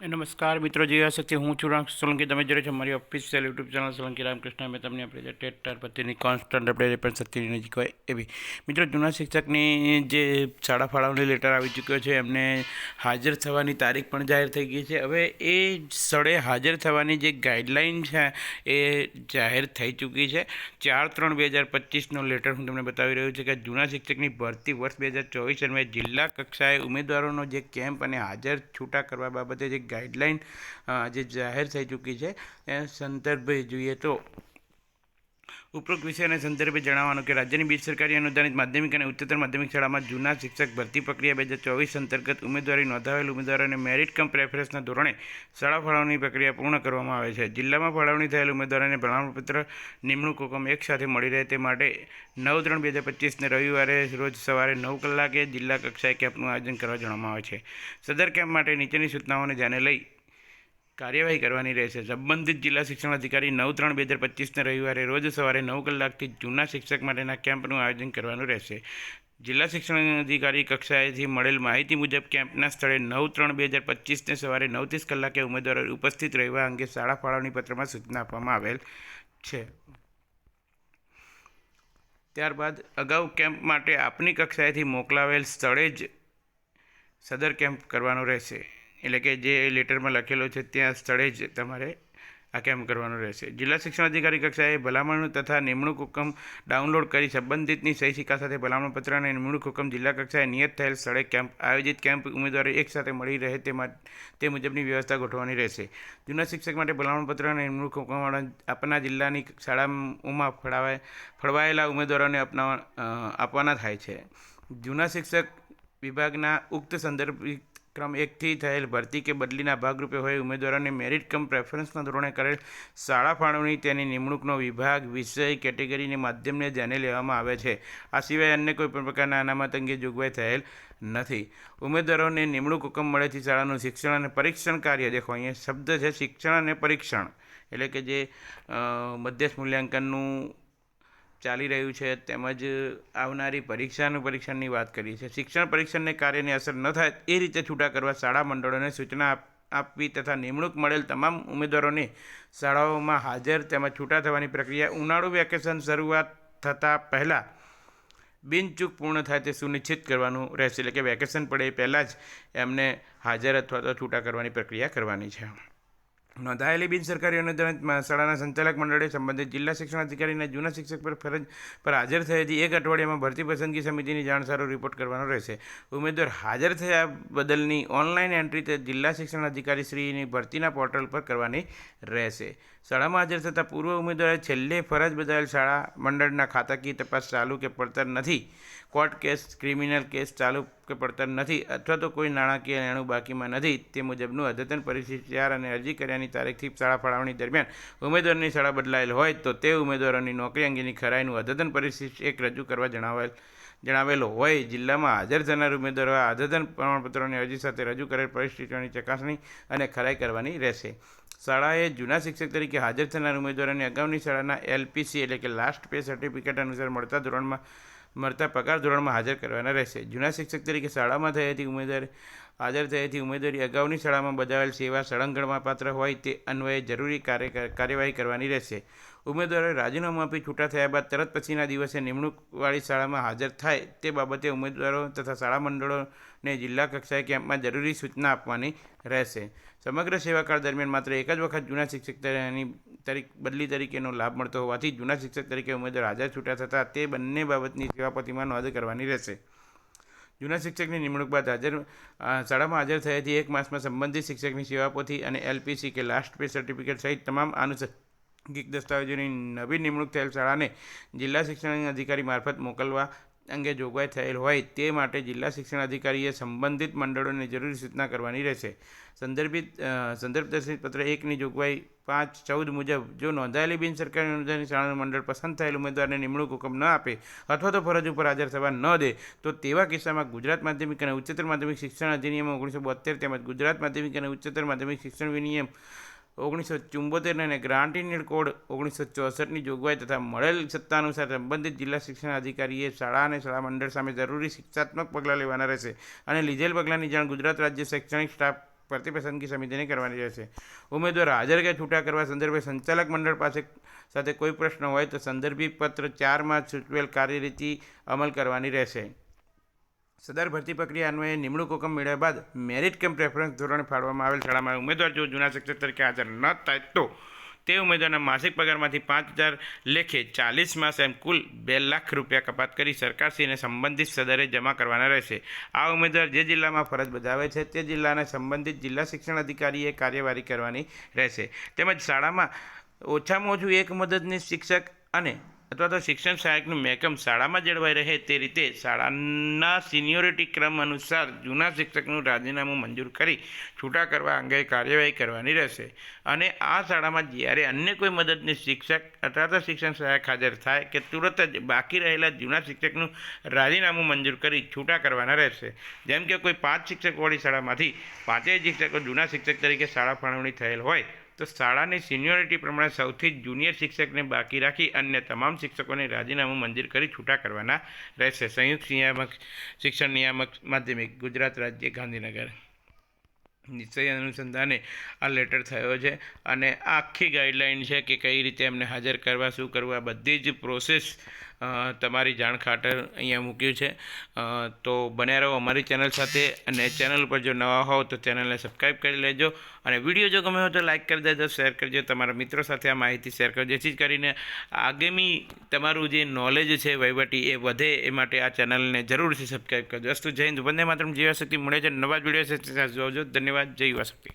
નમસ્કાર મિત્રો જે શકતી હું છું સોલંકી. તમે જોડે છો મારી official YouTube channel Solanki Ramkrishna. મેં તમને આપણે જે ટેટ ટાર પતિની કોન્સ્ટન્ટ આપણે પણ સત્યની નજીક હોય એવી. મિત્રો, જૂના શિક્ષકની જે શાળા ફાળવણી લેટર આવી ચૂક્યો છે, એમને હાજર થવાની તારીખ પણ જાહેર થઈ ગઈ છે. હવે એ સ્થળે હાજર થવાની જે ગાઈડલાઇન છે, એ જાહેર થઈ ચૂકી છે. ચાર ત્રણ બે હજાર પચીસનો લેટર હું તમને બતાવી રહ્યો છું કે જૂના શિક્ષકની ભરતી વર્ષ બે હજાર ચોવીસ અને જિલ્લા કક્ષાએ ઉમેદવારોનો જે કેમ્પ અને હાજર છૂટા કરવા બાબતે જે ગાઈડલાઇન જે જાહેર થઈ ચૂકી છે. એ સંદર્ભે જોઈએ તો ઉપરોક્ત વિષયના સંદર્ભે જણાવવાનું કે રાજ્યની બીજ સરકારી અનુદાનિત માધ્યમિક અને ઉચ્ચતર માધ્યમિક શાળામાં જૂના શિક્ષક ભરતી પ્રક્રિયા બે હજાર ચોવીસ અંતર્ગત ઉમેદવારી નોંધાવેલ ઉમેદવારોને મેરિટ કમ પ્રેફરન્સના ધોરણે શાળા ફાળવણી પ્રક્રિયા પૂર્ણ કરવામાં આવે છે. જિલ્લામાં ફાળવણી થયેલ ઉમેદવારોને પ્રમાણપત્ર, નિમણૂક હુકમ એક સાથે મળી રહે તે માટે નવ ત્રણ બે હજાર પચીસને રવિવારે રોજ સવારે નવ કલાકે જિલ્લા કક્ષાએ કેમ્પનું આયોજન કરવા જણાવવામાં આવે છે. સદર કેમ્પ માટે નીચેની સૂચનાઓને ધ્યાને લઈ કાર્યવાહી કરવાની રહેશે. સંબંધિત જિલ્લા શિક્ષણ અધિકારી નવ ત્રણ બે હજાર પચીસને રવિવારે રોજ સવારે નવ કલાકથી જૂના શિક્ષક માટેના કેમ્પનું આયોજન કરવાનું રહેશે. જિલ્લા શિક્ષણ અધિકારી કક્ષાએથી મળેલ માહિતી મુજબ કેમ્પના સ્થળે નવ ત્રણ બે હજાર પચીસને સવારે નવ ત્રીસ કલાકે ઉમેદવારો ઉપસ્થિત રહેવા અંગે શાળા ફાળવણી પત્રમાં સૂચના આપવામાં આવેલ છે. ત્યારબાદ અગાઉ કેમ્પ માટે આપની કક્ષાએથી મોકલાવેલ સ્થળે જ સદર કેમ્પ કરવાનો રહેશે. એટલે કે જે લેટરમાં લખેલો છે ત્યાં સ્થળે જ તમારે આ કેમ્પ કરવાનો રહેશે. જિલ્લા શિક્ષણ અધિકારી કક્ષાએ ભલામણ તથા નિમણૂક હુકમ ડાઉનલોડ કરી સંબંધિતની સહી સિક્કા સાથે ભલામણ પત્ર અને નિમણૂક હુકમ જિલ્લા કક્ષાએ નિયત થયેલ સ્થળે કેમ્પ, આયોજિત કેમ્પ ઉમેદવારો એકસાથે મળી રહે તે તે મુજબની વ્યવસ્થા ગોઠવવાની રહેશે. જૂના શિક્ષક માટે ભલામણ પત્ર અને નિમણૂક હુકમ આપના જિલ્લાની શાળાઓમાં ફળાવાય, ફળવાયેલા ઉમેદવારોને અપનાવા આપવાના થાય છે. જૂના શિક્ષક વિભાગના ઉક્ત સંદર્ભિત ક્રમ એકથી થયેલ ભરતી કે બદલીના ભાગરૂપે હોય ઉમેદવારોને મેરિટ કમ પ્રેફરન્સના ધોરણે કરેલ શાળા ફાળવણી તેની નિમણૂકનો વિભાગ, વિષય કેટેગરીને માધ્યમને ધ્યાને લેવામાં આવે છે. આ સિવાય અન્ય કોઈપણ પ્રકારના અનામત અંગે જોગવાઈ થયેલ નથી. ઉમેદવારોને નિમણૂક હુકમ મળેથી શાળાનું શિક્ષણ અને પરીક્ષણ કાર્ય, દેખો, અહીંયા શબ્દ છે શિક્ષણ અને પરીક્ષણ. એટલે કે જે મધ્યસ્થ મૂલ્યાંકનનું ચાલી રહ્યું છે તેમજ આવનારી પરીક્ષાનું પરીક્ષણની વાત કરી છે શિક્ષણ પરીક્ષણને કાર્યની અસર ન થાય એ રીતે છૂટા કરવા શાળા મંડળોને સૂચના આપવી તથા નિમણૂક મળેલ તમામ ઉમેદવારોને શાળાઓમાં હાજર તેમજ છૂટા થવાની પ્રક્રિયા ઉનાળુ વેકેશન શરૂઆત થતાં પહેલાં બિનચૂક પૂર્ણ થાય તે સુનિશ્ચિત કરવાનું રહેશે. એટલે કે વેકેશન પડે એ પહેલાં જ એમને હાજર અથવા તો છૂટા કરવાની પ્રક્રિયા કરવાની છે. નોંધાયેલી બિન સરકારી અનુદાનિત શાળાના સંચાલક મંડળે સંબંધિત જિલ્લા શિક્ષણ અધિકારીને જૂના શિક્ષક પર ફરજ પર હાજર થયેથી એક અઠવાડિયામાં ભરતી પસંદગી સમિતિની જાણ સારો રિપોર્ટ કરવાનો રહેશે. ઉમેદવાર હાજર થયા બદલની ઓનલાઈન એન્ટ્રી તે જિલ્લા શિક્ષણ અધિકારી શ્રીની ભરતીના પોર્ટલ પર કરવાની રહેશે. શાળામાં હાજર થતાં પૂર્વ ઉમેદવારે છેલ્લે ફરજ બજાવેલ શાળા મંડળના ખાતાકીય તપાસ ચાલુ કે પડતર નથી. કોર્ટ કેસ, ક્રિમિનલ કેસ ચાલુ કે પડતર નથી અથવા તો કોઈ નાણાકીય લેણું બાકીમાં નથી, તે મુજબનું અદ્યતન પરિસ્થિતિ ચાર અને અરજી કર્યાની તારીખથી શાળા ફાળવણી દરમિયાન ઉમેદવારની શાળા બદલાયેલ હોય તો તે ઉમેદવારોની નોકરી અંગેની ખરાઈનું અદ્યતન પરિસ્થિતિ એક રજૂ કરવા જણાવેલ, જણાવેલો હોય. જિલ્લામાં હાજર થનાર ઉમેદવારો અદ્યતન પ્રમાણપત્રોની અરજી સાથે રજૂ કરેલ પરિસ્થિતિઓની ચકાસણી અને ખરાઈ કરવાની રહેશે. શાળાએ જૂના શિક્ષક તરીકે હાજર થનાર ઉમેદવારોને અગાઉની શાળાના એલપીસી એટલે કે લાસ્ટ પે સર્ટિફિકેટ અનુસાર મળતા ધોરણમાં મળતા પગાર ધોરણમાં હાજર કરવાના રહેશે. જૂના શિક્ષક તરીકે શાળામાં થયેલી ઉમેદવાર હાજર થયેથી ઉમેદવારી અગાઉની શાળામાં બજાવેલ સેવા સળંગણમાં પાત્ર હોય તે અન્વયે જરૂરી કાર્ય કાર્યવાહી કરવાની રહેશે. ઉમેદવારોએ રાજીનામું આપી છૂટા થયા બાદ તરત પછીના દિવસે નિમણૂકવાળી શાળામાં હાજર થાય તે બાબતે ઉમેદવારો તથા શાળા મંડળોને જિલ્લા કક્ષાએ કેમ્પમાં જરૂરી સૂચના આપવાની રહેશે. સમગ્ર સેવાકાળ દરમિયાન માત્ર એક જ વખત જૂના શિક્ષક તરીકે, બદલી તરીકેનો લાભ મળતો હોવાથી જૂના શિક્ષક તરીકે ઉમેદવાર હાજર છૂટા થતાં તે બંને બાબતની સેવાપતિમાં નોંધ કરવાની રહેશે. જૂના શિક્ષકની નિમણૂક બાદ હાજર શાળામાં હાજર થયાથી એક માસમાં સંબંધિત શિક્ષકની સેવા પોથી અને એલપીસી કે લાસ્ટ પે સર્ટિફિકેટ સહિત તમામ આનુષંગિક દસ્તાવેજોની નવી નિમણૂક થયેલ શાળાને જિલ્લા શિક્ષણ અધિકારી મારફત મોકલવા અંગે જોગવાઈ થયેલ હોય તે માટે જિલ્લા શિક્ષણ અધિકારીએ સંબંધિત મંડળોને જરૂરી સૂચના કરવાની રહેશે. સંદર્ભિત સંદર્ભ દર્શિત પત્ર એકની જોગવાઈ પાંચ ચૌદ મુજબ, જો નોંધાયેલી બિન સરકારી અનુદાનની શાળાનું મંડળ પસંદ થયેલ ઉમેદવારને નિમણૂક હુકમ ન આપે અથવા તો ફરજ ઉપર હાજર થવા ન દે, તો તેવા કિસ્સામાં ગુજરાત માધ્યમિક અને ઉચ્ચતર માધ્યમિક શિક્ષણ અધિનિયમ ઓગણીસો બોતેર તેમજ ગુજરાત માધ્યમિક અને ઉચ્ચતર માધ્યમિક શિક્ષણ વિનિયમ ઓગણીસો ચુંબોતેર અને ગ્રાન્ટીની કોડ ઓગણીસો ચોસઠની જોગવાઈ તથા મળેલ સત્તા અનુસાર સંબંધિત જિલ્લા શિક્ષણ અધિકારીએ શાળા અને શાળા મંડળ સામે જરૂરી શિક્ષાત્મક પગલાં લેવાના રહેશે અને લીધેલ પગલાંની જાણ ગુજરાત રાજ્ય શૈક્ષણિક સ્ટાફ પ્રતિ પસંદગી સમિતિને કરવાની રહેશે. ઉમેદવાર હાજર કે છૂટા કરવા સંદર્ભે સંચાલક મંડળ પાસે સાથે કોઈ પ્રશ્ન હોય તો સંદર્ભી પત્ર ચારમાં સૂચવેલ કાર્યરીતિ અમલ કરવાની રહેશે. સદર ભરતી પ્રક્રિયા અન્વયે નિમણૂક હુકમ મેળવ્યા બાદ મેરિટ કેમ પ્રેફરન્સ ધોરણે ફાળવામાં આવેલ શાળામાં ઉમેદવાર જો જૂના શિક્ષક તરીકે હાજર ન થાય તો તે ઉમેદવારના માસિક પગારમાંથી પાંચ હજાર લેખે ચાલીસ માસ એમ કુલ બે લાખ રૂપિયા કપાત કરી સરકારશ્રીને સંબંધિત સદરે જમા કરવાના રહેશે. આ ઉમેદવાર જે જિલ્લામાં ફરજ બજાવે છે તે જિલ્લાના સંબંધિત જિલ્લા શિક્ષણ અધિકારીએ કાર્યવાહી કરવાની રહેશે. તેમજ શાળામાં ઓછામાં ઓછું એક મદદનીશ શિક્ષક અને અથવા તો શિક્ષણ સહાયકનું મહેકમ શાળામાં જળવાઈ રહે તે રીતે શાળાના સિનિયોરિટી ક્રમ અનુસાર જૂના શિક્ષકનું રાજીનામું મંજૂર કરી છૂટા કરવા અંગે કાર્યવાહી કરવાની રહેશે. અને આ શાળામાં જ્યારે અન્ય કોઈ મદદનીશ શિક્ષક અથવા તો શિક્ષણ સહાયક હાજર થાય કે તુરત જ બાકી રહેલા જૂના શિક્ષકનું રાજીનામું મંજૂર કરી છૂટા કરવાના રહેશે. જેમ કે કોઈ પાંચ શિક્ષકવાળી શાળામાંથી પાંચેય શિક્ષકો જૂના શિક્ષક તરીકે શાળા ફાળવણી થયેલ હોય તો શાળાની સિનિયોરિટી પ્રમાણે સૌથી જુનિયર શિક્ષકને બાકી રાખી અન્ય તમામ શિક્ષકોને રાજીનામું મંજૂર કરી છૂટા કરવાના રહેશે. સંયુક્ત નિયામક, શિક્ષણ નિયામક, માધ્યમિક, ગુજરાત રાજ્ય, ગાંધીનગર. નિશ્ચય અનુસંધાને આ લેટર થયો છે અને આખી ગાઈડલાઇન છે કે કઈ રીતે એમને હાજર કરવા, શું કરવું, આ બધી જ પ્રોસેસ તમારી જાણ ખાતર અહીંયા મૂક્યું છે. તો બન્યા રહો અમારી ચેનલ સાથે અને ચેનલ પર જો નવા હોવ તો ચેનલને સબસ્ક્રાઈબ કરી લેજો અને વીડિયો જો ગમે હોય તો લાઇક કરી દેજો, શેર કરજો, તમારા મિત્રો સાથે આ માહિતી શેર કરજો. જેથી કરીને આગામી તમારું જે નોલેજ છે વહીવટી એ વધે એ માટે આ ચેનલને જરૂરથી સબસ્ક્રાઈબ કરજો. અસ્તુ, જય હિન્દ, વંદે માત્રમ. જીવાશક્તિ મળે છે. નવા જ વીડિયો જોજો. ધન્યવાદ. જય યુવા શક્તિ.